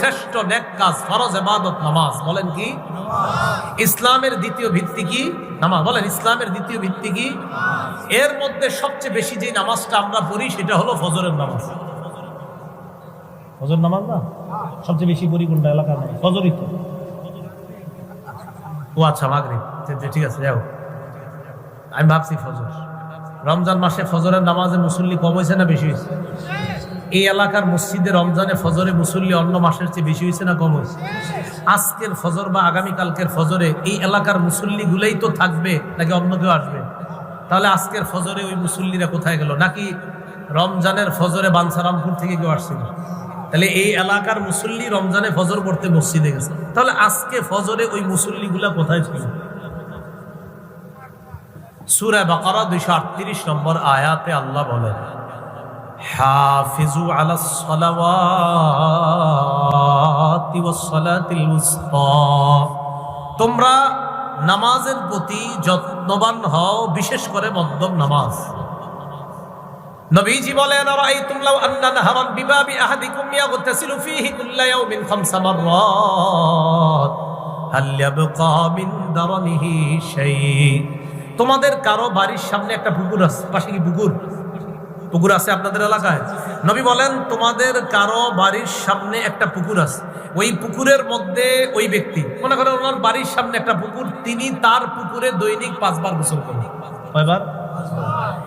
শ্রেষ্ঠ নেক কাজ ফরজ এবাদত নামাজ। বলেন কি? ইসলামের দ্বিতীয় ভিত্তি কি? নামাজ। বলেন, ইসলামের দ্বিতীয় ভিত্তি কি? এর মধ্যে সবচেয়ে বেশি যে নামাজটা আমরা পড়ি, সেটা হলো ফজরের নামাজ। ফজর নামাজ না? সবচেয়ে বেশি পড়ি কোনটা এলাকার নামাজ? ফজরই তো। ও আচ্ছা মাগরিব। ঠিক আছে, যাও। আমি ভাবছি ফজর। রমজান মাসে ফজরের নামাজে মুসল্লি কম হয়েছে না বেশি হয়েছে? এই এলাকার মসজিদে রমজানে ফজরে মুসল্লি অন্য মাসের চেয়ে বেশি হয়েছে না কম হয়েছে? আজকের ফজর বা আগামীকালকের ফজরে এই এলাকার মুসল্লি গুলাই তো থাকবে নাকি অন্য কেউ আসবে? তাহলে আজকের ফজরে ওই মুসল্লিরা কোথায় গেল? নাকি রমজানের ফজরে বাঞ্ছারামপুর থেকে কেউ আসছিল? তাহলে এই এলাকার মুসল্লি রমজানে ফজর পড়তে মসজিদে গেছে। তাহলে আজকে ফজরে ওই মুসল্লিগুলা কোথায় ছিল? সুরা বাকারা দুইশো আটত্রিশ নম্বর আয়াতে আল্লাহ বলেন হাফিজু আলা সালাওয়াতি ওয়াস সালাতিল উসতা তোমরা নামাজের প্রতি যত্নবান হও, বিশেষ করে মধ্যম নামাজ। নবীজি বলেন আরাইতুম লাউ আন্না নাহারান বিবাবি আহাদিকুম ইয়াগতাসিলু ফীহি কুল্লা ইয়াউমিন খামসা মাররাত। হাল ইয়াবকা মিন দারানিহি শাই তোমাদের কারও বাড়ির সামনে একটা পুকুর আছে, পাশে কি পুকুর? পুকুর আছে আপনাদের এলাকায়? নবী বলেন, তোমাদের কারও বাড়ির সামনে একটা পুকুর আছে। ওই পুকুরের মধ্যে ওই ব্যক্তি, মনে করেন ওনার বাড়ির সামনে একটা পুকুর, তিনি তার পুকুরে দৈনিক পাঁচবার গোসল করেন। কয়বার?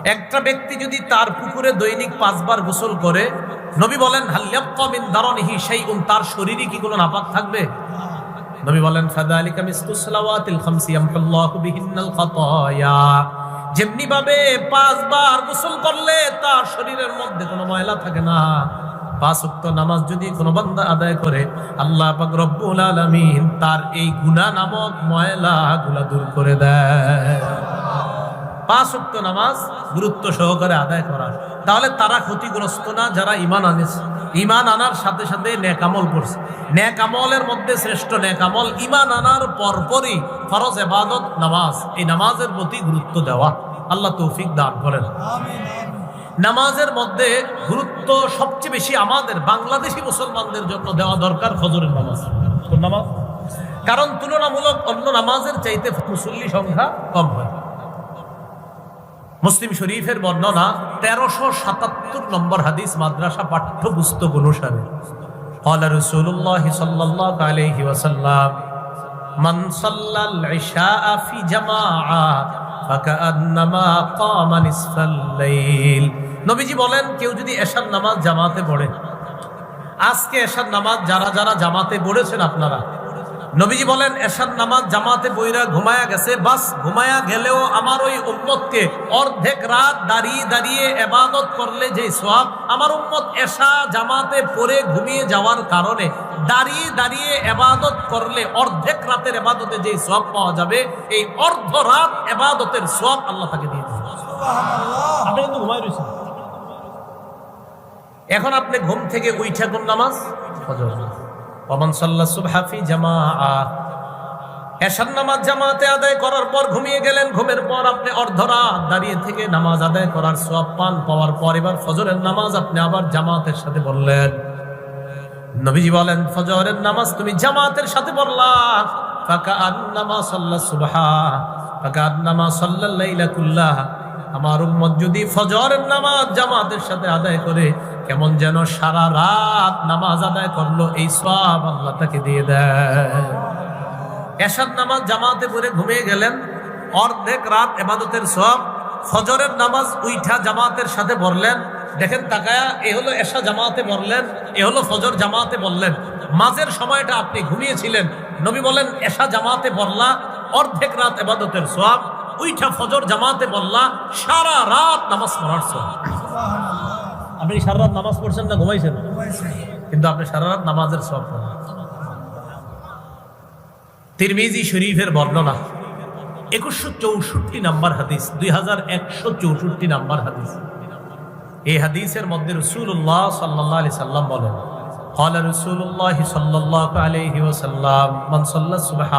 একটা ব্যক্তি যদি তার পুকুরে দৈনিক পাঁচবার গোসল করে, নবী বলেন হাল্লাবিন দারনিহি সেই তার শরীরে কি কোনো নাপাক থাকবে? নবী বলেন ফাদালিকা মিসতুসলাওয়াতিল খামসি, ইয়ামহুল্লাহু বিহিন্নাল খাতায়া। যেমনি ভাবে পাঁচবার গোসল করলে তার শরীরের মধ্যে কোনো ময়লা থাকে না। পাঁচ নামাজ যদি কোনো বান্দা আদায় করে, আল্লাহ পাক রব্বুল আলামিন তার এই গুনাহ নামক ময়লা গুলা দূর করে দেয়। পাঁচ নামাজ গুরুত্ব সহকারে আদায় করা তাহলে তারা ক্ষতিগ্রস্ত না, যারা ইমান আনেছে। ইমান আনার সাথে সাথে নেক আমল করছে। নেক আমলের মধ্যে শ্রেষ্ঠ নেক আমল ইমান আনার পরপরই ফরজ এবাদত নামাজ। এই নামাজের প্রতি গুরুত্ব দেওয়া। আল্লাহ তৌফিক দান করেন। নামাজের মধ্যে গুরুত্ব সবচেয়ে বেশি আমাদের বাংলাদেশি মুসলমানদের জন্য দেওয়া দরকার ফজরের নামাজ। নামাজ? কারণ তুলনামূলক অন্য নামাজের চাইতে মুসল্লি সংখ্যা কম হয়। মুসলিম শরীফের বর্ণনা তেরোশো সাতাত্তর নম্বর হাদিস মাদ্রাসা পাঠ্যপুস্তক অনুসারে قال رسول الله صلى الله عليه وسلم من صلى العشاء في جماعة فكأنما قام نصف الليل নবীজি বলেন কেউ যদি এশার নামাজ জামাতে পড়ে আজকে এশার নামাজ যারা যারা জামাতে পড়েছেন আপনারা নবীজি বলেন এশার নামাজ জামাতে বইরা ঘুমায়া গেছে বাস ঘুমায়া গেলেও আমার ওই উম্মতকে অর্ধেক রাত দাঁড়িয়ে দাঁড়িয়ে এবাদত করলে যে সোয়াব আমার উম্মত এশা জামাতে পড়ে ঘুমিয়ে যাওয়ার কারণে দাঁড়িয়ে দাঁড়িয়ে এবাদত করলে অর্ধেক রাতের এবাদতে যে সব পাওয়া যাবে এই অর্ধ রাত এবাদতের সোয়াব আল্লাহ তাকে দিয়ে দেবে আপনি কিন্তু ঘুমাই রয়েছেন। এখন আপনি ঘুম থেকে উইঠা কোন নামাজ? সাল্লা সুবহাফি জামা এশার নামাজ জামাতে আদায় করার পর ঘুমিয়ে গেলেন। ঘুমের পর আপনি অর্ধরাত দাঁড়িয়ে থেকে নামাজ আদায় করার সব পান। পাওয়ার পর এবার ফজরের নামাজ আপনি আবার জামাতের সাথে বললেন। নবীজি বলেন, ফজরের নামাজ তুমি জামাতের সাথে পড়লা ফাঁকা আন্নামা সাল্লা সুবহা। ফাঁকা আন্নামা সাল্লা লাইলা কুল্লাহ। আমার উম্মত যদি ফজরের নামাজ জামাতের সাথে আদায় করে কেমন যেন সারা রাত নামাজ আদায় করল, এই সব আল্লাহ তাকে দিয়ে দেয় এসাদ নামাজ জামাতে পরে ঘুমিয়ে গেলেন, অর্ধেক রাত এবাদতের সব ফজরের নামাজ উইঠা জামাতের সাথে বললেন, দেখেন তাকায়া, এ হলো এশা জামাতে বললেন, এ হলো ফজর জামাতে বললেন। মাঝের সময়টা আপনি ঘুমিয়েছিলেন, নবী বলেন, এশা জামাতে বললা অর্ধেক রাত এবাদতের সব উইঠা ফজর জামাতে বললা, সারা রাত নামাজ পড়ার সব আপনি সারা রাত নামাজ পড়ছেন না ঘুমাইছেন কিন্তু আপনি সারা রাত নামাজের সব পড়েন তিরমিজি শরীফের বর্ণনা একুশশো চৌষট্টি নাম্বার হাদিস দুই হাজার একশো চৌষট্টি নাম্বার হাদিস এই হাদিসের মধ্যে রসুল্লাহ সাল্লাহ আলি সাল্লাম বলেন قال رسول الله صلى الله عليه وسلم من صلى الصبح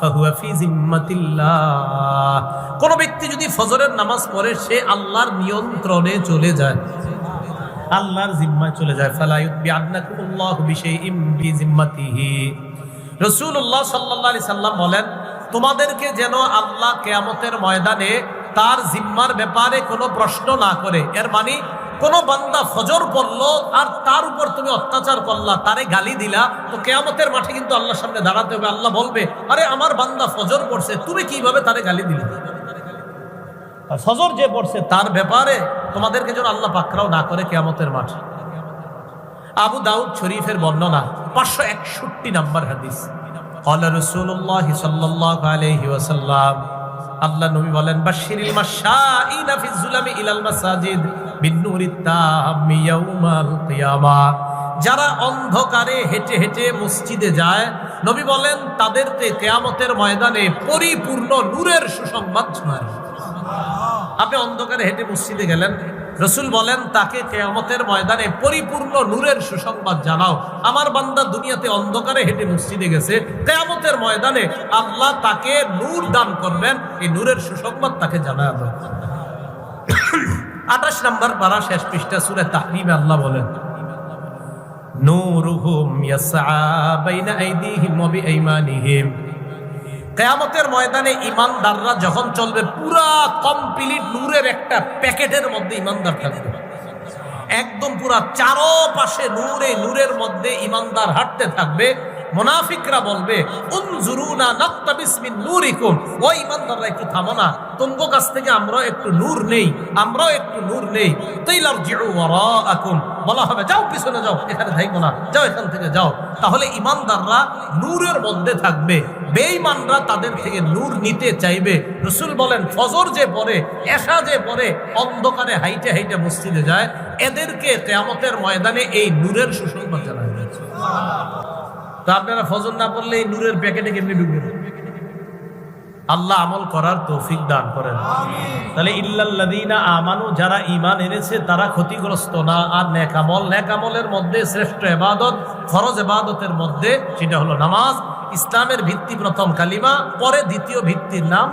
فهو في ذمة الله কোন ব্যক্তি যদি ফজরের নামাজ পড়ে সে আল্লাহর নিয়ন্ত্রণে চলে যায় আল্লাহর জিম্মায় চলে যায় ফালায়ুত বিআদনাকুল্লাহ বিশাইইম বিজিম্মাতিহি। রাসূলুল্লাহ সাল্লাল্লাহু আলাইহি সাল্লাম বলেন, তোমাদেরকে যেন আল্লাহ কেয়ামতের ময়দানে তার জিম্মার ব্যাপারে কোনো প্রশ্ন না করে। এর মানে কোন বান্দা ফজর পড়ল আর তার উপর তুমি অত্যাচার করলা, তারে গালি দিলা, তো কেয়ামতের মাঠে কিন্তু আল্লাহর সামনে দাঁড়াতে হবে। আল্লাহ বলবে, আরে, আমার বান্দা ফজর পড়ছে, তুমি কীভাবে তারে গালি দিলে? ফজর যে পড়ছে তার ব্যাপারে তোমাদেরকে যেন আল্লাহ পাকরাও না করে কেয়ামতের মাঠে আবু দাউদ শরীফের বর্ণনা পাঁচশো একষট্টি নাম্বার হাদিস قال رسول الله صلى الله عليه وسلم আল্লাহ নবী বলেন বাশিরিল মাশাইনা ফি যুলামি ইলাল মাসাজিদ বিন্নুরিত তাম্মি ইয়াউমাল কিয়ামা যারা অন্ধকারে হেঁটে হেঁটে মসজিদে যায় নবী বলেন তাদেরকে কেয়ামতের ময়দানে পরিপূর্ণ নূরের সুসংবাদ শোনায় আপনি অন্ধকারে হেঁটে মসজিদে গেলেন। রসুল বলেন, তাকে কেয়ামতের ময়দানে পরিপূর্ণ নূরের সুসংবাদ জানাও। আমার বান্দা দুনিয়াতে অন্ধকারে হেঁটে মসজিদে গেছে। কেয়ামতের ময়দানে আল্লাহ তাকে নূর দান করবেন। এই নূরের সুসংবাদ তাকে জানায় আঠাশ নম্বর পারা শেষ পৃষ্ঠা, সুরে তাহরিমে আল্লাহ বলেন, নূরুহুম ইয়াসআ বাইনা আইদিহিম ওয়া বিআইমানিহিম। কেয়ামতের ময়দানে ইমানদাররা যখন চলবে, পুরা কমপ্লিট নূরের একটা প্যাকেটের মধ্যে ইমানদার থাকবে। একদম পুরা চারো পাশে নূরে, নূরের মধ্যে ইমানদার হাঁটতে থাকবে। মোনাফিকরা বলবে, উনজুরুনা নাক্তাবিস মিন নূরিকুম। ও ইমানদাররা, একটু থামো না। তোমার কাছ থেকে আমরা একটু নূর নেই, আমরাও একটু নূর নেই। তাইলার জিউ ওয়ারাআকুম। বলা হবে, যাও, পিছনে যাও, এখানে থাকব না। যাও, এখান থেকে যাও। তাহলে ইমানদাররা নূরের মধ্যে থাকবে। বেঈমানরা তাদের থেকে নূর নিতে চাইবে। রসুল বলেন ফজর যে পরে এশা যে পরে অন্ধকারে হাইটে হাইটে মসজিদে যায় এদেরকে কেয়ামতের ময়দানে এই নূরের সুসংবাদ জানা হয়েছে। তা আপনারা ফজর না পড়লে এই নূরের প্যাকেটে কেমনি ঢুকবেন? আল্লাহ আমল করার তৌফিক দান করেন। তাহলে ইল্লাল্লাযীনা আমানু যারা ঈমান এনেছে তারা ক্ষতিগ্রস্ত না। আর নেকামল নেকামলের মধ্যে শ্রেষ্ঠ ইবাদত ফরজ ইবাদতের মধ্যে সেটা হলো নামাজ। ইসলামের ভিত্তি প্রথম কালিমা, পরে দ্বিতীয় ভিত্তির নাম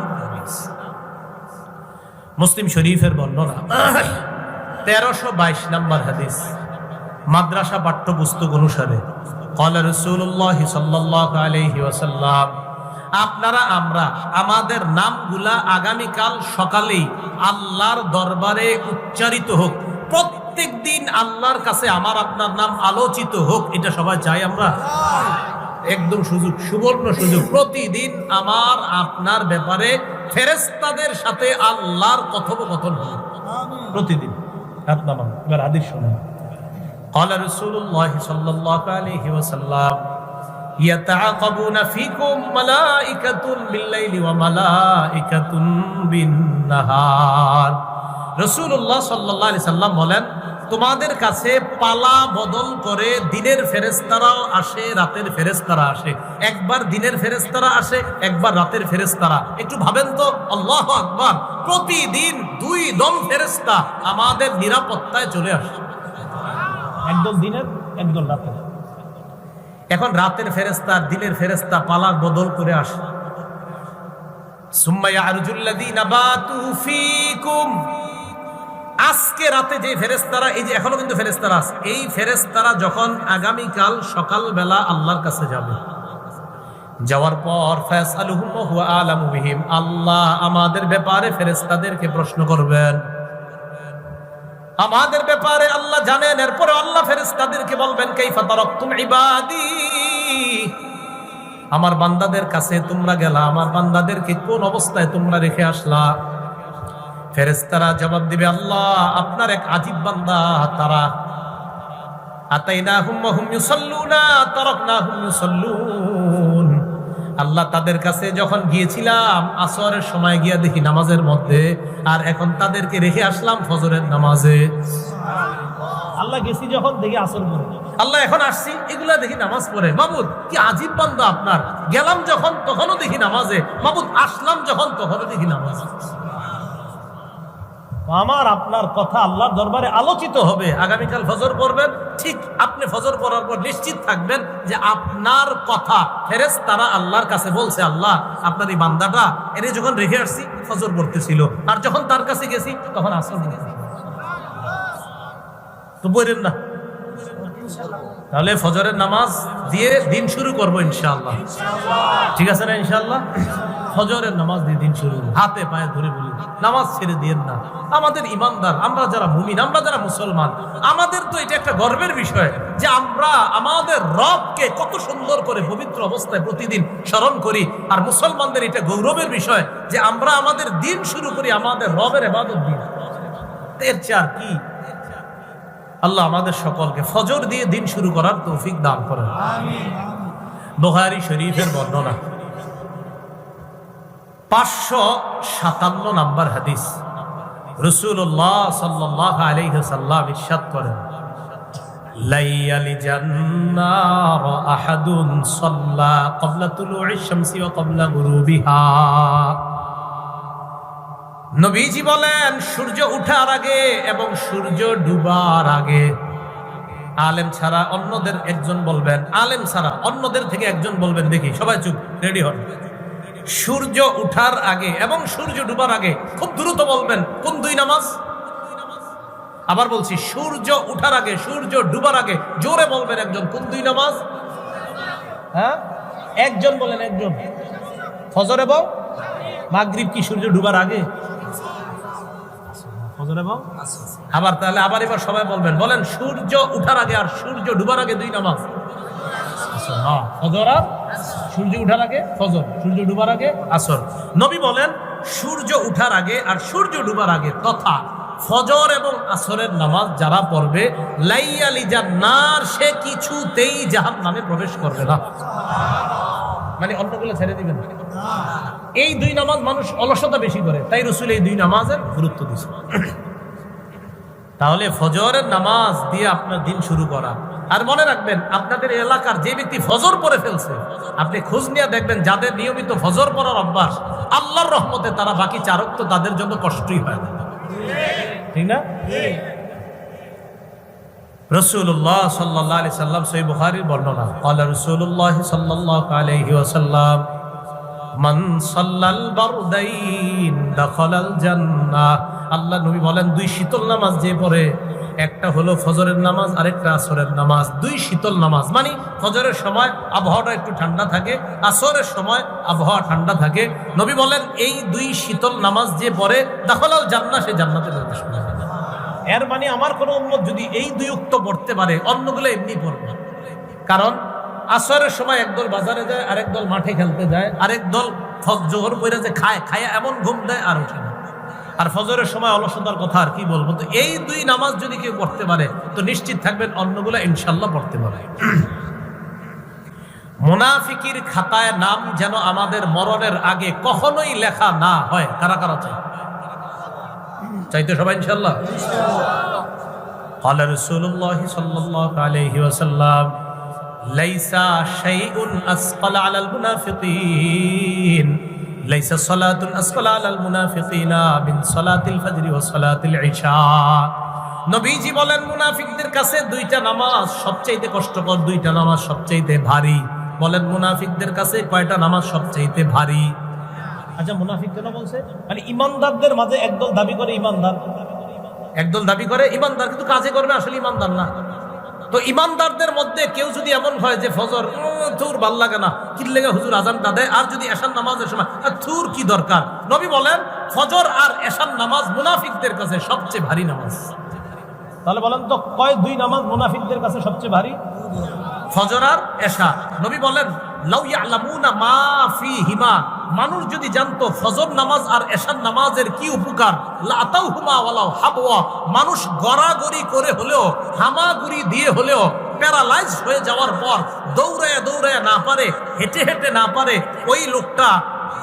মুসলিম শরীফের বর্ণনা, তেরোশো বাইশ নম্বর হাদিস। মাদ্রাসা পাঠ্যপুস্তক অনুসারে আপনারা, আমরা, আমাদের নামগুলা আগামীকাল সকালেই আল্লাহর দরবারে উচ্চারিত হোক। প্রত্যেক দিন আল্লাহর কাছে আমার আপনার নাম আলোচিত হোক। এটা সবাই চাই আমরা? একদম সুযোগ সুবর্ণ সুযোগ প্রতিদিন আমার আপনার ব্যাপারে ফেরেস্তাদের সাথে আল্লাহর কথোপকথন হবে প্রতিদিন হাত নামান এবার হাদিস শোনেন قال رسول الله صلى الله عليه وسلم يتعاقبون فيكم ملائكة بالليل وملائكة بالنهار রসুল্লাহ সাল্লাহ আলি সাল্লাম বলেন তোমাদের কাছে পালা বদল করে দিনের ফেরেস্তারাও আসে রাতের ফেরেস্তারা আসে। একবার দিনের ফেরেস্তারা আসে একবার রাতের ফেরেস্তারা একটু ভাবেন তো আল্লাহ আকবার প্রতিদিন দুই দল ফেরেস্তা আমাদের নিরাপত্তায় চলে আসে। একদল দিনের একদল রাতের। এখন রাতের ফেরেস্তা দিনের ফেরেস্তা পালার বদল করে আসে। সুম্মাইয়া আরজুল্লাযীনা বাতু ফীকুম আজকে রাতে যে ফেরেস্তারা এই যে এখনও কিন্তু ফেরেস্তারা আছে, এই ফেরেস্তারা যখন আগামীকাল সকালবেলা আল্লাহর কাছে যাবে, যাওয়ার পর ফয়সালুহুম ওয়া আলামু বিহিম, আল্লাহ আমাদের ব্যাপারে ফেরেস্তাদেরকে প্রশ্ন করবেন। আমাদের ব্যাপারে আল্লাহ জানেন, এরপরে আল্লাহ ফেরেস্তাদেরকে বলবেন, কাইফা তারাকতুম ইবাদি? আমার বান্দাদের কাছে তোমরা গেলা, আমার বান্দাদেরকে কোন অবস্থায় তোমরা রেখে আসলা? ফেরেস্তারা জবাব দিবে আল্লাহ আপনার এক আজীব বান্দা তারা আল্লাহ তাদের কাছে যখন গিয়েছিলাম আসরের সময় গিয়া দেখি নামাজের মধ্যে আর এখন তাদেরকে রেখে আসলাম ফজরের নামাজে। আল্লাহ গেছি যখন দেখি আসর পরে আল্লাহ এখন আসছি এগুলা দেখি নামাজ পড়ে। মাবুদ কি আজীব বান্দা আপনার। গেলাম যখন তখনও দেখি নামাজে। মাবুদ আসলাম যখন তখনও দেখি নামাজ। আমার আপনার কথা আল্লাহর দরবারে আলোচিত হবে। আগামীকাল ফজর পড়বেন, ঠিক আপনি ফজর পড়ার পর নিশ্চিত থাকবেন যে আপনার কথা ফেরেস তারা আল্লাহর কাছে বলছে, আল্লাহ, আপনার এই বান্দাটা এনে যখন রেখে আসছি, ফজর পড়তেছিল। আর যখন তার কাছে গেছি, তখন পড়তেছিল। তো বলেন না। তাহলে ফজরের নামাজ দিয়ে দিন শুরু করব ইনশাআল্লাহ। ঠিক আছে না ইনশাআল্লাহ? ফজরের নামাজ দিয়ে দিন শুরু হাতে পায়ে ধরে বলি নামাজ ছেড়ে দিয়েন না। আমাদের ইমানদার আমরা যারা মুমিন আমরা যারা মুসলমান আমাদের তো এটা একটা গর্বের বিষয় যে আমরা আমাদের রবকে কত সুন্দর করে পবিত্র অবস্থায় প্রতিদিন স্মরণ করি। আর মুসলমানদের এটা গৌরবের বিষয় যে আমরা আমাদের দিন শুরু করি আমাদের রবের এবাদত দিন এর চেয়ে আর কি? আল্লাহ আমাদের সকলকে ফজর দিয়ে দিন শুরু করার তৌফিক দান করেন। বোহারি শরীফের বর্ণনা। পাঁচশো সাতান্ন নাম্বার হাদিস। রসুল্লাহ সাল্লাহ আলাইসাল্লাম ইসাদ করেন লাইয়ালি জান্নার আহাদুন সাল্লা ক্বাবলা তুলু'i শামসি ওয়া ক্বাবলা গুরুবিহা। নবীজি বলেন, সূর্য উঠার আগে এবং সূর্য ডুবার আগে আলেম ছাড়া অন্যদের একজন বলবেন, আলেম ছাড়া অন্যদের থেকে একজন বলবেন, দেখি সবাই চুপ, রেডি হন। সূর্য উঠার আগে এবং সূর্য ডুবার আগে খুব দ্রুত বলবেন কোন দুই নামাজ? আবার বলছি সূর্য উঠার আগে সূর্য ডুবার আগে জোরে বলবেন একজন কোন দুই নামাজ? হ্যাঁ? একজন বলেন একজন। ফজর এবং মাগরিব কি সূর্য ডুবার আগে? আবার তাহলে আবার এবার সবাই বলবেন বলেন সূর্য উঠার আগে আর সূর্য ডুবার আগে দুই নামাজ। হ্যাঁ, ফজর আর সূর্য উঠার আগে ফজর, সূর্য ডুবার আগে আসর। নবী বলেন, সূর্য উঠার আগে আর সূর্য ডুবার আগে তথা ফজর এবং আসরের নামাজ যারা পড়বে লাইয়ালি জান্নার সে কিছুতেই জাহান নামে প্রবেশ করবে না। মানে অন্যগুলো ছেড়ে দিবেন এই দুই নামাজ মানুষ অলসতা বেশি করে, তাই রসুল এই দুই নামাজের গুরুত্ব দিচ্ছে তাহলে ফজরের নামাজ দিয়ে আপনার দিন শুরু করা। আর মনে রাখবেন, আপনাদের এলাকার যে ব্যক্তি ফজর পরে ফেলছে, আপনি খোঁজ নিয়ে দেখবেন যাদের নিয়মিত ফজর পড়ার অভ্যাস, আল্লাহর রহমতে তারা বাকি চারক তো তাদের জন্য কষ্টই হয় না। ঠিক না? রসুল্লাহ সাল্লাহ আলি সাল্লাম সই বুখারির বর্ণনা আল্লাহ রসুল্লাহ সাল্লাহ আলহি ওসাল্লাম মান সাল্লাল বারদাইন দাখালাল জান্নাহ। আল্লাহ নবী বলেন, দুই শীতল নামাজ যে পড়ে, একটা হলো ফজরের নামাজ, আরেকটা আসরের নামাজ। দুই শীতল নামাজ মানে ফজরের সময় আবহাওয়াটা একটু ঠান্ডা থাকে, আসরের সময় আবহাওয়া ঠান্ডা থাকে। নবী বলেন, এই দুই শীতল নামাজ যে পড়ে, দাখালাল জান্নাহ, সে জান্নাতে প্রবেশ করে এর মানে আমার কোনো উন্মত যদি এই দুই উক্ত পড়তে পারে, অন্যগুলো এমনি পড়বে। কারণ, আসরের সময় একদল বাজারে যায়, আরেক দল মাঠে খেলতে যায়, আরেক দল জোহর করে যে খায় খায় এমন ঘুম দেয় আর ওঠে না। আর ফজরের সময় অলসতার কথা আর কি বলবো তো এই দুই নামাজ যদি কেউ পড়তে পারে তো নিশ্চিত থাকবেন অন্যগুলো ইনশাল্লাহ পড়তে পারে মোনাফিকির খাতায় নাম যেন আমাদের মরণের আগে কখনোই লেখা না হয় কারা কারা চাই চাইতে সবাই ইনশাল্লাহ قال رسول الله صلى الله عليه وسلم ليس شيء أثقل على المنافقين লাইসা সালাতুন আসফালা আলাল মুনাফিকিনা মিন সালাতিল ফাজরি ওয়া সালাতিল ইশা নবীজি বলেন মুনাফিকদের কাছে দুইটা নামাজ সবচাইতে কষ্টকর দুইটা নামাজ সবচাইতে ভারী। বলেন মুনাফিকদের কাছে কয়টা নামাজ সবচাইতে ভারী? আচ্ছা মুনাফিক কেন বলছে? মানে ইমানদারদের মাঝে একদল দাবি করে ইমানদার। একদল দাবি করে ইমানদার কিন্তু কাজে করবে আসলে ইমানদার না। তো ইমানদারদের মধ্যে কেউ যদি এমন হয় যে ফজর থুর ভালো লাগে না কিল্লেগা হুজুর আজানটা দেয়? আর যদি এশান নামাজের সময় থুর কি দরকার? নবী বলেন, ফজর আর এশান নামাজ মুনাফিকদের কাছে সবচেয়ে ভারী নামাজ। তাহলে বলেন তো, কয় দুই নামাজ মুনাফিকদের কাছে সবচেয়ে ভারী? ফজর আর এশা নবী বলেন হিমা মানুষ যদি জানতো ফজর নামাজ আর এশার নামাজের কি উপকার মানুষ গড়াগড়ি করে হলেও, হামাগুড়ি দিয়ে হলেও, প্যারালাইজ হয়ে যাওয়ার পর দৌড়ায় দৌড়ায় না পারে, হেঁটে হেঁটে না পারে, ওই লোকটা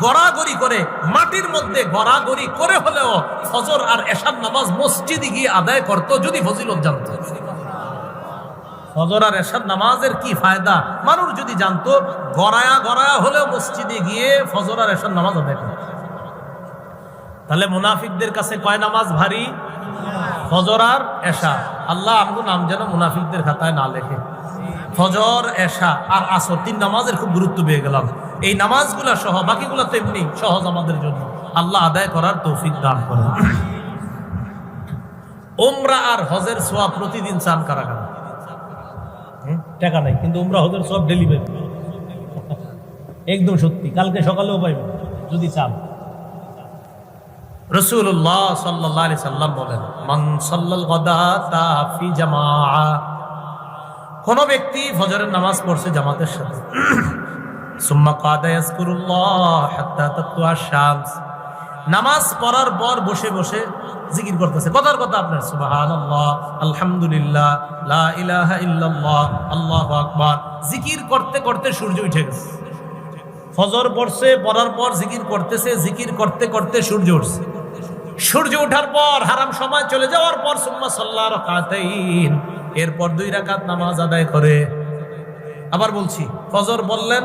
গড়াগড়ি করে, মাটির মধ্যে গড়াগড়ি করে হলেও ফজর আর এশার নামাজ মসজিদে গিয়ে আদায় করতো, যদি ফজিলত জানতো। ফজর আর এশার নামাজের কি ফায়দা? মানুষ যদি জানতো, গড়ায়া গড়ায়া হলেও মসজিদে গিয়ে ফজর আর এশার নামাজ আদায় করে তাহলে মুনাফিকদের কাছে কয় নামাজ ভারী? ফজর আর এশা। আল্লাহ আমগো নাম যেন মুনাফিকদের খাতায় না লেখে। ফজর, এশা আর আসর, তিন নামাজের খুব গুরুত্ব পেয়ে গেলাম। এই নামাজগুলা সহ, বাকিগুলো তো এমনি সহজ আমাদের জন্য। আল্লাহ আদায় করার তৌফিক দান করেন। ওমরা আর হজের সোয়া প্রতিদিন চান কারা কারা হুম? টাকা নাই, কিন্তু উমরা হজের সব ডেলিভারি একদম সত্যি, কালকে সকালেও পাইবেন যদি চান। রসুল্লাহ সাল্লাহ সাল্লাম বলেন, মান সাল্লাল গদাতা ফি জামাআ। কোন ব্যক্তি ফজরের নামাজ পড়ছে জামাতের সাথে। সুম্মা কাদা ইয়াজকুরুল্লাহ হাত্তা তাতলুআ শামস। নামাজ পড়ার পর বসে বসে জিকির করতেছে। কথার কথা আপনার সুবাহান আল্লাহ আলহামদুলিল্লাহ, লা ইলাহা আল্লাহু আকবার। জিকির করতে করতে সূর্য উঠে গেছে। ফজর পড়ছে, পড়ার পর জিকির করতেছে, জিকির করতে করতে সূর্য উঠছে। সূর্য ওঠার পর হারাম সময় চলে যাওয়ার পর সুম্মা সাল্লাহ রাকাতাইন, এরপর দুই রাকাত নামাজ আদায় করে। আবার বলছি, ফজর বললেন,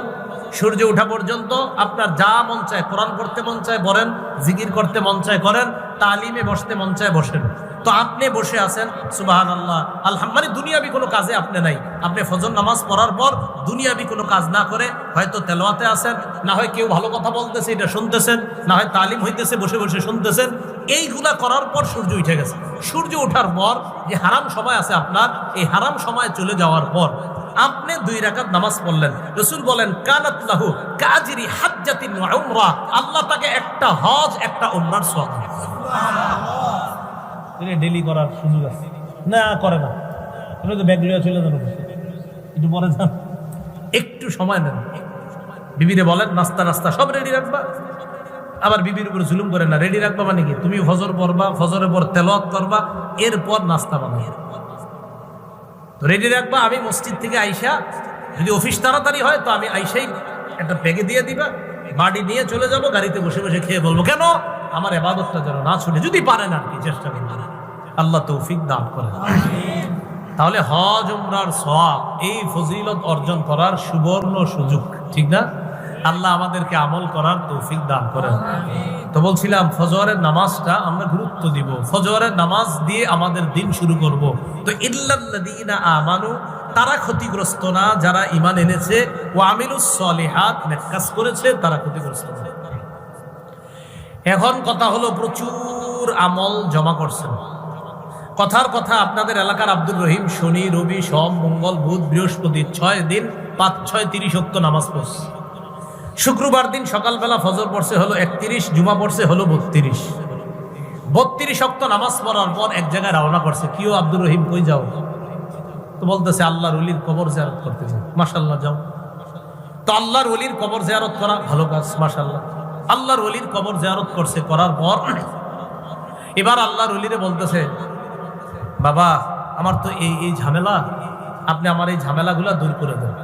সূর্য ওঠা পর্যন্ত আপনার যা মন চায়, কোরআন করতে মন চায় বলেন, জিকির করতে মন চায় করেন, তালিমে বসতে মন চায় বসেন। তো আপনি বসে আছেন সুবাহান আল্লাহ আলহাম মানে দুনিয়াবি কোনো কাজে আপনি নাই। আপনি ফজর নামাজ পড়ার পর দুনিয়াবি কোনো কাজ না করে হয়তো তেলোয়াতে আছেন, না হয় কেউ ভালো কথা বলতেছে, এটা শুনতেছেন, না হয় তালিম হইতেছে, বসে বসে শুনতেছেন। এইগুলা করার পর সূর্য উঠে গেছে। সূর্য ওঠার পর যে হারাম সময় আছে আপনার, এই হারাম সময় চলে যাওয়ার পর আপনি দুই রাকাত নামাজ পড়লেন। রসুল বলেন, কানাত লাহু কাজিরি ওয়া উমরা। আল্লাহ তাকে একটা হজ, একটা উমরার সওয়াব এটা ডেলি করার সুযোগ আছে। না, করে না। আপনি তো ব্যাগ চলে যান একটু পরে যান। একটু সময় নেন। বিবিরে বলেন, নাস্তা নাস্তা, সব রেডি রাখবা। আবার বিবির উপরে জুলুম করে না রেডি রাখবা মানে কি? তুমি ফজর পড়বা, ফজরের পর তেলত করবা, এরপর নাস্তা বানাই তো রেডি রাখবা, আমি মসজিদ থেকে আইসা, যদি অফিস তাড়াতাড়ি হয়, তো আমি আইসাই একটা ব্যাগে দিয়ে দিবা। বাড়ি নিয়ে চলে যাব, গাড়িতে বসে বসে খেয়ে বলব কেন? আমার এবাদতটা যেন না ছুটে যদি পারেন আর কি, চেষ্টা করবেন আল্লাহ তৌফিক দান করেন। তাহলে হজ, উমরার সওয়াব, এই ফজিলত অর্জন করার সুবর্ণ সুযোগ, ঠিক না? আল্লাহ আমাদেরকে আমল করার তৌফিক দান করেন। তো বলছিলাম, ফজরের নামাজটা আমরা গুরুত্ব দিব। ফজরের নামাজ দিয়ে আমাদের দিন শুরু করব। তো ইল্লাল্লাযীনা আমানু, তারা ক্ষতিগ্রস্ত না, যারা ইমান এনেছে ও আমিলুস সলিহাত কাজ করেছে, তারা ক্ষতিগ্রস্ত না। এখন কথা হলো প্রচুর আমল জমা করছেন। কথার কথা আপনাদের এলাকার আব্দুর রহিম, শনি, রবি, সোম, মঙ্গল, বুধ, বৃহস্পতি ছয় দিন, পাঁচ, ছয়, তিরিশ অক্ত নামাজ পড়ছে। শুক্রবার দিন সকালবেলা ফজর পড়ছে হলো একত্রিশ, জুমা পড়ছে হলো বত্রিশ। বত্রিশ অক্ত নামাজ পড়ার পর এক জায়গায় রওনা করছে। কিও আব্দুর রহিম, কই যাও? তো বলতেছে, আল্লাহর অলির কবর জিয়ারত করতে যাও। মাসাল্লাহ যাও। তো আল্লাহর অলির কবর জিয়ারত করা ভালো কাজ মাসাল্লাহ আল্লাহর অলির কবর জিয়ারত করছে, করার পর এবার আল্লাহর অলিরে বলতেছে, বাবা, আমার তো এই এই ঝামেলা, আপনি আমার এই ঝামেলাগুলো দূর করে দেন।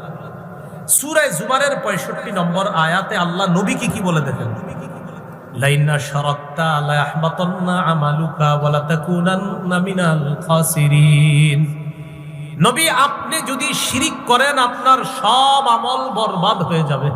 সুরায় জুমারের পঁয়ষট্টি নম্বর আয়াতে আল্লাহ নবী কি বলে দেখেন? খাসিরিন। নবী, আপনি যদি শিরিক করেন, আপনার সব আমল বরবাদ হয়ে যাবে।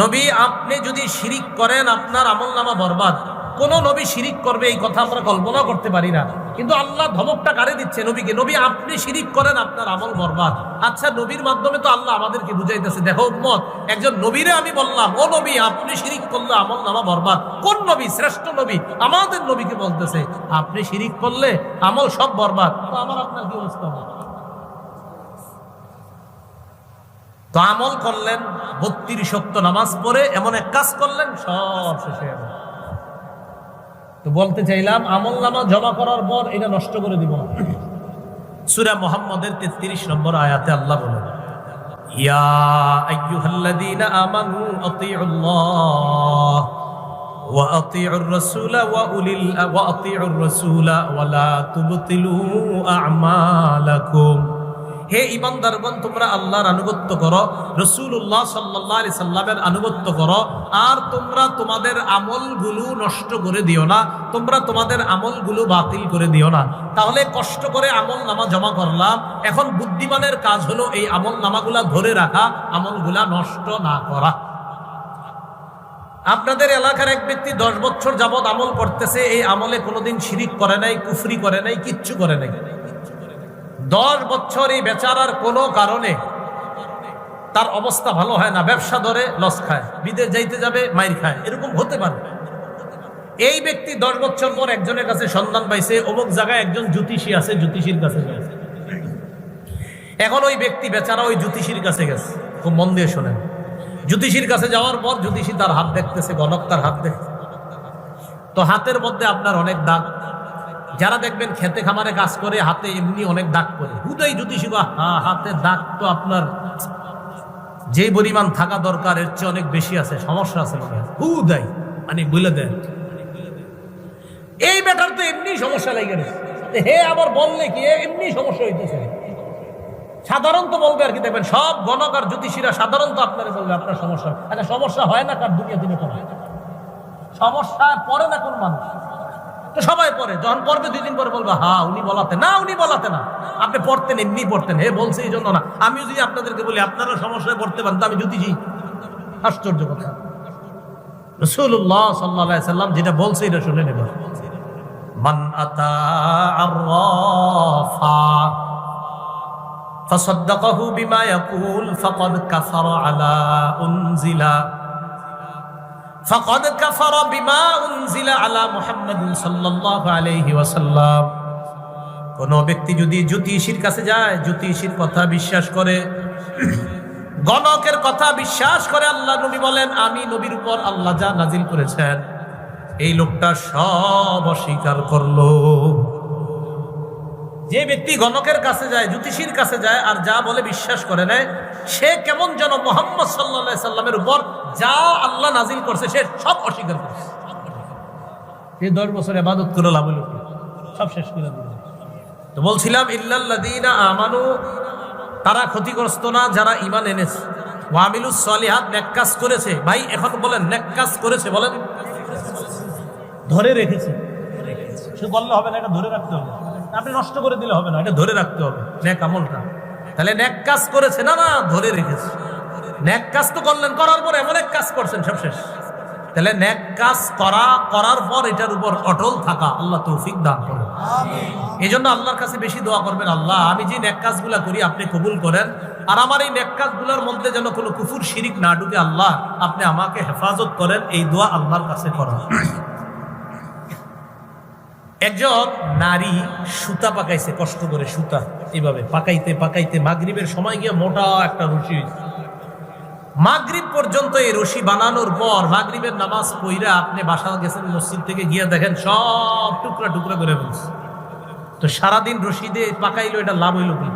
নবী, আপনি যদি শিরিক করেন, আপনার আমল নামা বরবাদ। কোন নবী শিরিক করবে, এই কথা আমরা কল্পনা করতে পারি না। কিন্তু আল্লাহ ধমকটা কারে দিচ্ছে নবীকে? নবী, আপনি শিরিক করেন, আপনার আমল বরবাদ। আচ্ছা নবীর মাধ্যমে তো আল্লাহ আমাদেরকে বুঝাইতেছে, দেখো উম্মত, একজন নবীরে আমি বললাম, ও নবী, আপনি শিরিক করলে আমল নামা বরবাদ। কোন নবী? শ্রেষ্ঠ নবী, আমাদের নবীকে বলতেছে, আপনি শিরিক করলে আমল সব বরবাদ। তো আমার আপনার কি অবস্থা হবে তো আমল করলেন, বত্রিশ শক্ত নামাজ পড়ে এমন এক কাজ করলেন, সব শেষ তো বলতে চাইলাম, আমল নামা জমা করার পর এটা নষ্ট করে দিব না। সুরা মোহাম্মদের তেত্রিশ নম্বর আয়াতে আল্লাহ বলেন, ইয়া ওয়া ওয়া আ'মালাকুম। হে ইমানদারগণ তোমরা আল্লাহর আনুগত্য করো রসুল্লাহ সাল্লাহ আলি সাল্লামের আনুগত্য করো, আর তোমরা তোমাদের আমলগুলো নষ্ট করে দিও না, তোমরা তোমাদের আমলগুলো বাতিল করে দিও না। তাহলে কষ্ট করে আমল নামা জমা করলাম, এখন বুদ্ধিমানের কাজ হলো এই আমল নামাগুলা ধরে রাখা, আমলগুলা নষ্ট না করা। আপনাদের এলাকার এক ব্যক্তি দশ বছর যাবৎ আমল করতেছে, এই আমলে কোনোদিন শিরিক করে নাই, কুফরি করে নাই, কিচ্ছু করে নাই। দশ বছর এই বেচারার কোনো কারণে তার অবস্থা ভালো হয় না। ব্যবসা ধরে লস খায়। বিদেশ যাইতে যাবে, মাইর খায়। এরকম হতে পারে। এই ব্যক্তি দশ বছর পর একজনের কাছে সন্ধান পাইছে, অমুক জায়গায় একজন জ্যোতিষী আছে, জ্যোতিষীর কাছে গেছে। এখন ওই ব্যক্তি বেচারা ওই জ্যোতিষীর কাছে গেছে। খুব মন দিয়ে শোনেন। জ্যোতিষীর কাছে যাওয়ার পর জ্যোতিষী তার হাত দেখতেছে, গণক তার হাত দেখতেছে। তো হাতের মধ্যে আপনার অনেক দাগ। যারা দেখবেন খেতে খামারে কাজ করে, হাতে এমনি অনেক দাগ করে হুদাই জ্যোতিষী বা, হা- হাতে দাগ তো আপনার যেই পরিমাণ থাকা দরকার, এর চেয়ে অনেক বেশি আছে, সমস্যা আছে হয়। হুদাই মানে বলে দেন। এই বেটার তো এমনি সমস্যা লেগে হে, আবার বললে কি? এমনি সমস্যা হইতেছে। সাধারণত বলবে আর কি, দেখবেন সব গণক আর জ্যোতিষীরা সাধারণত আপনারা বলবে, আপনার সমস্যা। আচ্ছা সমস্যা হয় না কার দুনিয়া দিনে কোনো সমস্যা পড়ে না কোন মানুষ। সবাই পড়ে যখন পড়বে দুই দিন পরে বলবে হ্যাঁ উনি বলাতে না উনি বলাতে না আপনি পড়তেন এমনি পড়তেন হে বলছে এই জন্য না আমি যদি আপনাদেরকে বলি আপনারা সমস্যায় পড়তে পারেন তো আমি জ্যোতিষী আশ্চর্য কথা রসুল্লাহ সাল্লাহ সাল্লাম যেটা বলছে এটা শুনে নেব মান আতা আর্রাফা فصدقه بما يقول فقد كفر على أنزل فقد كفر بما أنزل على محمد صلى الله عليه وسلم কোন ব্যক্তি যদি জ্যোতিষীর কাছে যায় জ্যোতিষীর কথা বিশ্বাস করে গণকের কথা বিশ্বাস করে আল্লাহ নবী বলেন আমি নবীর উপর আল্লাহ যা নাজিল করেছেন এই লোকটা সব অস্বীকার করলো যে ব্যক্তি গণকের কাছে যায়, জ্যোতিষীর কাছে যায় আর যা বলে বিশ্বাস করে নেয়, সে কেমন যেন মোহাম্মদ সাল্লা সাল্লামের উপর যা আল্লাহ নাজিল করছে, সে সব অস্বীকার করছে এই দশ বছর আবাদত করে লাভ সব শেষ করে দিল। তো বলছিলাম ইল্লাল্লাদিনা আমানু তারা ক্ষতিগ্রস্ত না, যারা ইমান এনেছে। ওয়ামিলুস সলিহাত নেককাজ করেছে। ভাই, এখন বলেন নেককাজ করেছে, বলেন। ধরে রেখেছে। সে বললে হবে না, এটা ধরে রাখতে হবে। আপনি নষ্ট করে দিলে হবে না এটা ধরে রাখতে হবে ন্যাক আমলটা। তাহলে ন্যাক কাজ করেছে না না ধরে রেখেছে। ন্যাক কাজ তো করলেন করার পর এমন এক কাজ করছেন সব শেষ। তাহলে ন্যাক কাজ করা করার পর এটার উপর অটল থাকা আল্লাহ তৌফিক দান করেন। এই জন্য আল্লাহর কাছে বেশি দোয়া করবেন আল্লাহ আমি যে ন্যাক কাজগুলা করি আপনি কবুল করেন আর আমার এই ন্যাক কাজগুলোর মধ্যে যেন কোনো কুফুর শিরিক না ঢুকে আল্লাহ আপনি আমাকে হেফাজত করেন এই দোয়া আল্লাহর কাছে করেন একজন নারী সুতা পাকাইছে, কষ্ট করে সুতা। এইভাবে পাকাইতে পাকাইতে মাগরিবের সময় গিয়ে মোটা একটা রশি। মাগরিব পর্যন্ত এই রশি বানানোর পর মাগরিবের নামাজ পইরা আপনি বাসা গেছেন, মসজিদ থেকে গিয়ে দেখেন সব টুকরা টুকরা করে ফেলছে। তো সারাদিন রশি দিয়ে পাকাইলো, এটা লাভ হইল কি?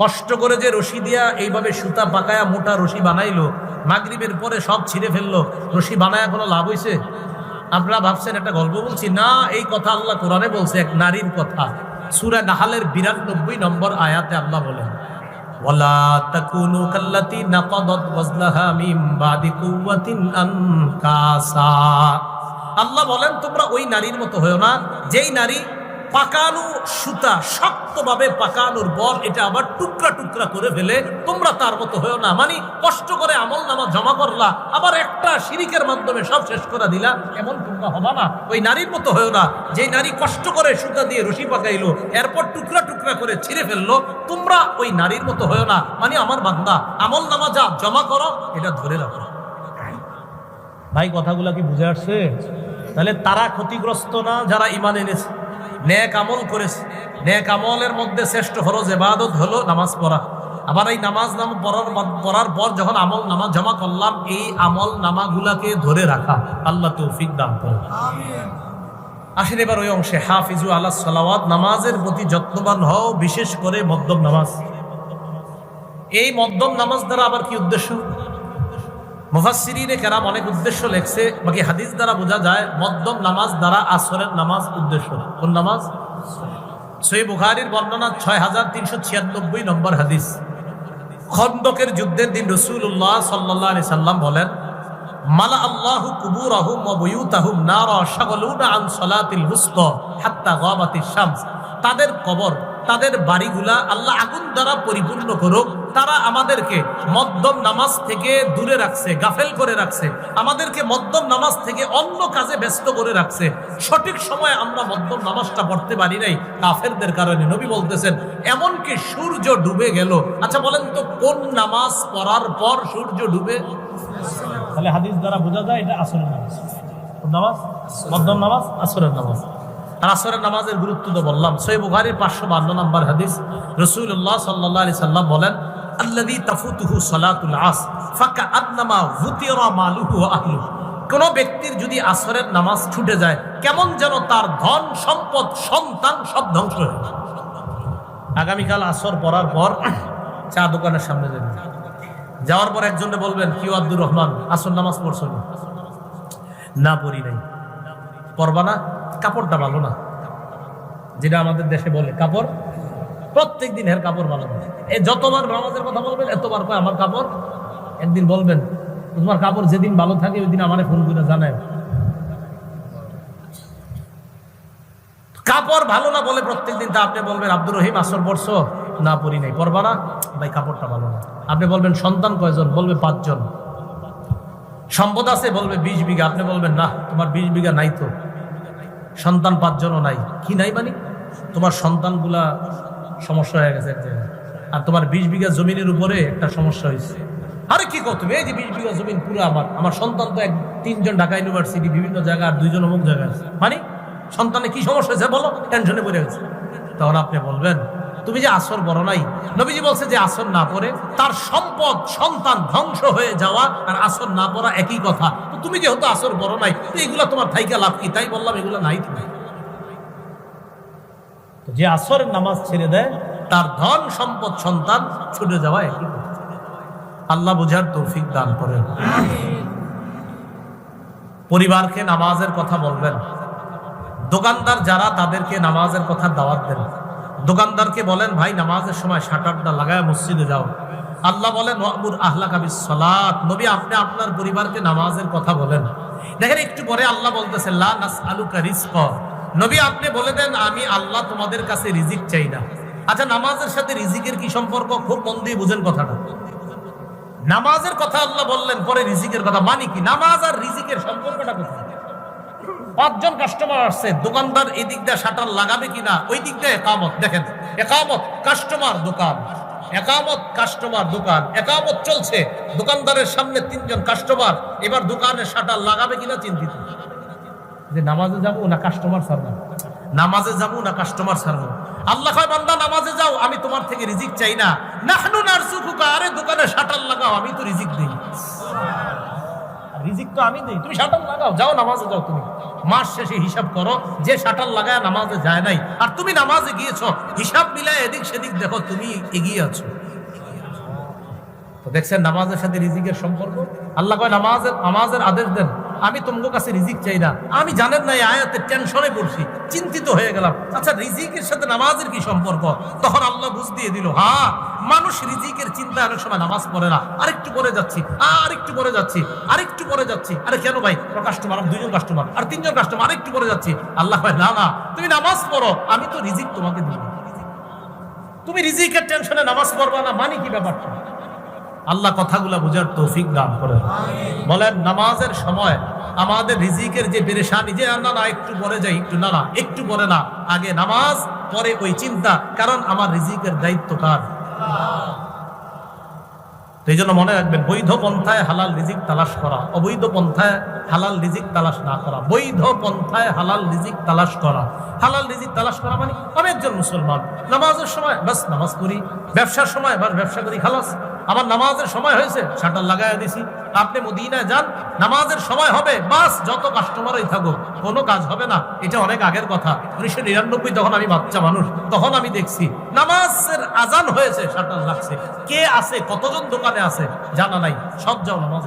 কষ্ট করে যে রশি দিয়া এইভাবে সুতা পাকায়া মোটা রশি বানাইলো, মাগরিবের পরে সব ছিঁড়ে ফেলল, রশি বানায়া কোনো লাভ হইছে? আপনারা ভাবছেন একটা গল্প বলছি। না, এই কথা আল্লাহ কোরআনে বলছে, এক নারীর কথা। সুরা নাহালের বিরানব্বই নম্বর আয়াতে আল্লাহ বলেন আল্লাহ বলেন, তোমরা ওই নারীর মতো হয়েও না, যেই নারী পাকানো সুতা, শক্তভাবে পাকানোর পর এটা আবার টুকরা টুকরা করে ফেলে। তোমরা তার মতো হয়েও না। মানে কষ্ট করে আমল নামা জমা করলা, আবার একটা শিরিকের মাধ্যমে সব শেষ করে দিলা। এমন তোমরা হবা না। ওই নারীর মতো হয়েও না। যে নারী কষ্ট করে সুতা দিয়ে রশি পাকাইলো, এরপর টুকরা টুকরা করে ছিঁড়ে ফেলল, তোমরা ওই নারীর মতো হয়েও না। মানে আমার বান্দা, আমল নামা যা জমা করো, এটা ধরে রাখো। ভাই, কথাগুলো কি বুঝে আসছে? তাহলে তারা ক্ষতিগ্রস্ত না? যারা ইমান এনেছে। ন্যাক আমল করেছে। ন্যাক আমলের মধ্যে শ্রেষ্ঠ ফরজ এবাদত হলো নামাজ পড়া। আবার এই নামাজ নাম পড়ার পড়ার পর যখন আমল নামাজ জমা করলাম এই আমল নামাগুলাকে ধরে রাখা আল্লাহ তৌফিক দান করে আসেন এবার ওই অংশে হাফিজু আল্লাহ সালাওয়াত নামাজের প্রতি যত্নবান হও বিশেষ করে মদ্যম নামাজ। এই মদ্যম নামাজ দ্বারা আবার কি উদ্দেশ্য? মুফাসসিরিনে কেরাম অনেক উদ্দেশ্য লেখছে, বাকি হাদিস দ্বারা বোঝা যায় মদ্যম নামাজ দ্বারা আসরের নামাজ উদ্দেশ্য। কোন নামাজ? সই বুখারির বর্ণনা ছয় হাজার তিনশো ছিয়ানব্বই নম্বর হাদিস। খন্দকের যুদ্ধের দিন রসুল্লাহ সাল্লাহ আলি সাল্লাম বলেন, মালা আল্লাহ কুবুর আহুম অবয়ুতাহুম নার শাগলুনা আন সলাতিল হুস্ত হাত্তা গাবাতির শামস। তাদের কবর, তাদের বাড়িগুলা আল্লাহ আগুন দ্বারা পরিপূর্ণ করুক। তারা আমাদেরকে মদ্যম নামাজ থেকে দূরে রাখছে, গাফেল করে রাখছে। আমাদেরকে মদ্যম নামাজ থেকে অন্য কাজে ব্যস্ত করে রাখছে। সঠিক সময়ে আমরা মদ্যম নামাজটা পড়তে পারি নাই কাফেরদের কারণে। নবী বলতেছেন, এমনকি সূর্য ডুবে গেল। আচ্ছা বলেন তো, কোন নামাজ পড়ার পর সূর্য ডুবে? তাহলে হাদিস দ্বারা বোঝা যায় এটা আসল নামাজ। নামাজ? মধ্যম নামাজ, আসরের নামাজ। আসরের নামাজের গুরুত্ব তো বললাম। সৈব বুখারীর পাঁচশো বান্ন নম্বর হাদিস। রসুল্লাহ সাল্লাহ আলি সাল্লাম বলেন আল্লাদি তাফুতুহু সালাতুল আস ফাঁকা আদনামা ভুতিরা মালুহু আহলু কোন ব্যক্তির যদি আসরের নামাজ ছুটে যায়, কেমন যেন তার ধন সম্পদ সন্তান সব ধ্বংস হয়ে। আগামীকাল আসর পড়ার পর চা দোকানের সামনে যাবেন যাওয়ার পর একজনকে বলবেন কিউ আব্দুর রহমান, আসর নামাজ পড়ছ না? না, পড়ি নাই। পড়বা না, কাপড়টা ভালো না। যেটা আমাদের দেশে বলে, কাপড়, প্রত্যেক দিন এর কাপড় ভালো না। এই যতবার নামাজের কথা বলবেন, এতবার কয়, আমার কাপড়? একদিন বলবেন, তোমার কাপড় যেদিন ভালো থাকে ওই দিন আমারে ফোন করে জানায়। কাপড় ভালো না বলে প্রত্যেকদিন তা আপনি বলবেন, আব্দুর রহিম, আসর পড়ছো? না, পড়ি নাই। পড়বা না? ভাই, কাপড়টা ভালো না। আপনি বলবেন, সন্তান কয়জন? বলবে, পাঁচজন। সম্পদ আছে? বলবে, বিশ বিঘা। আপনি বলবেন, না, তোমার বিশ বিঘা নাই তো। সন্তান পাঁচজনও নাই। কি নাই মানে? তোমার সন্তানগুলা সমস্যা হয়ে গেছে আর তোমার বিশ বিঘা জমিনের উপরে একটা সমস্যা হয়েছে। আরে কি কর এই যে বিশ বিঘা জমিন পুরো আমার। আমার সন্তান তো এক, তিনজন ঢাকা ইউনিভার্সিটি, বিভিন্ন জায়গা আর দুইজন অমুক জায়গায় আছে। মানে সন্তানে কি সমস্যা হয়েছে বলো? টেনশনে পড়ে গেছে। তখন আপনি বলবেন তুমি যে আসর বড় নাই, নবীজি বলছে যে আসর না পড়ে তার সম্পদ, সন্তান ধ্বংস হয়ে যাওয়া আর আসর না পড়া একই কথা। তো তুমি যেহেতু আসর বড় নাই, তো এগুলো তোমার থাইকা লাভ কি? তাই বললাম এগুলো নাই তুমি যে আসরের নামাজ ছেড়ে দেয়, তার ধন, সম্পদ, সন্তান ছুটে যাওয়া একই আল্লাহ বুঝার তৌফিক দান করেন। পরিবারকে নামাজের কথা বলবেন। দোকানদার যারা তাদেরকে নামাজের কথা দাওয়াত দেন। দোকানদারকে বলেন, ভাই, নামাজের সময় শাটারটা লাগায় মসজিদে যাও। আল্লাহ বলেন ওয়াবুর আহলা কাবি সালাত নবী, আপনি আপনার পরিবারকে নামাজের কথা বলেন। দেখেন, একটু পরে আল্লাহ বলতেছে, লা নবী, আপনি বলে দেন, আমি আল্লাহ তোমাদের কাছে রিজিক চাই না। আচ্ছা নামাজের সাথে রিজিকের কি সম্পর্ক? খুব মন দিয়ে বুঝেন কথাটা। নামাজের কথা আল্লাহ বললেন, পরে রিজিকের কথা। মানে কি? নামাজ আর রিজিকের সম্পর্কটা কোথায়? পাঁচজন কাস্টমার আসছে দোকানদার এই দিক দিয়ে শাটার লাগাবে কিনা ওই দিক দিয়ে একামত দেখেন একামত কাস্টমার দোকান একামত কাস্টমার দোকান একামত চলছে দোকানদারের সামনে তিনজন কাস্টমার এবার দোকানে শাটার লাগাবে কিনা চিন্তিত। যে নামাজে যাব না কাস্টমার সারবো নামাজে যাব না কাস্টমার সারবো আল্লাহ কয় বান্দা নামাজে যাও আমি তোমার থেকে রিজিক চাই না। নাহনু নারসুকুকা আরে দোকানে শাটার লাগাও আমি তো রিজিক দেই। রিজিক তো আমি দেই। তুমি শাটার লাগাও যাও নামাজে যাও তুমি। মাস শেষে হিসাব করো, যে শাটার লাগায় নামাজে যায় নাই। আর তুমি নামাজে গিয়েছ, হিসাব মিলায় এদিক সেদিক দেখো, তুমি এগিয়ে আছো। তো দেখছেন নামাজের সাথে রিজিকের সম্পর্ক? আল্লাহ নামাজের নামাজের আদেশ দেন আমি তোমার কাছে রিজিক চাই না। আমি জানেন না এই আয়াতে টেনশনে পড়ছি, চিন্তিত হয়ে গেলাম। আচ্ছা রিজিকের সাথে নামাজের কি সম্পর্ক? তখন আল্লাহ বুঝ দিয়ে দিল হ্যাঁ মানুষ রিজিকের চিন্তা অনেক সময় নামাজ পড়ে না। আরেকটু পরে যাচ্ছি, আরেকটু পরে যাচ্ছি, আরেকটু পরে যাচ্ছি। আরে কেন ভাই কাস্টমার দুইজন কাস্টমার আর তিনজন কাস্টমার আরেকটু পরে যাচ্ছি। আল্লাহ ভাই না না, তুমি নামাজ পড়ো, আমি তো রিজিক তোমাকে দিব। তুমি রিজিকের টেনশনে নামাজ পড়বা না মানে কি ব্যাপারটা আল্লাহ কথাগুলা বোঝার তৌফিক দান করেন। বলেন, নামাজের সময় আমাদের রিজিকের যে পেরেশানি, যে না না, একটু পরে যাই, একটু না না, একটু পরে না, আগে নামাজ, পরে ওই চিন্তা, কারণ আমার রিজিকের দায়িত্ব কার? এই জন্য মনে রাখবেন, বৈধ পন্থায় হালাল রিজিক তালাশ করা, অবৈধ পন্থায় হালাল রিজিক তালাশ না করা, বৈধ পন্থায় হালাল রিজিক তালাশ করা। হালাল রিজিক তালাশ করা মানে অনেকজন মুসলমান। নামাজের সময় বাস নামাজ করি ব্যবসার সময় বাস ব্যবসা করি, খালাস। আমার নামাজের সময় হয়েছে, শাটার লাগাই দিছি। আপনি মদিনায় যান, নামাজের সময় হবে, বাস, যত কাস্টমারই থাকো কোনো কাজ হবে না। এটা অনেক আগের কথা। উনিশশো নিরানব্বই তখন আমি বাচ্চা মানুষ, তখন আমি দেখছি, নামাজের আজান হয়েছে, শাটার লাগছে। কে আছে, কতজন দোকানে আছে, জানা নাই, সব যাও নামাজ।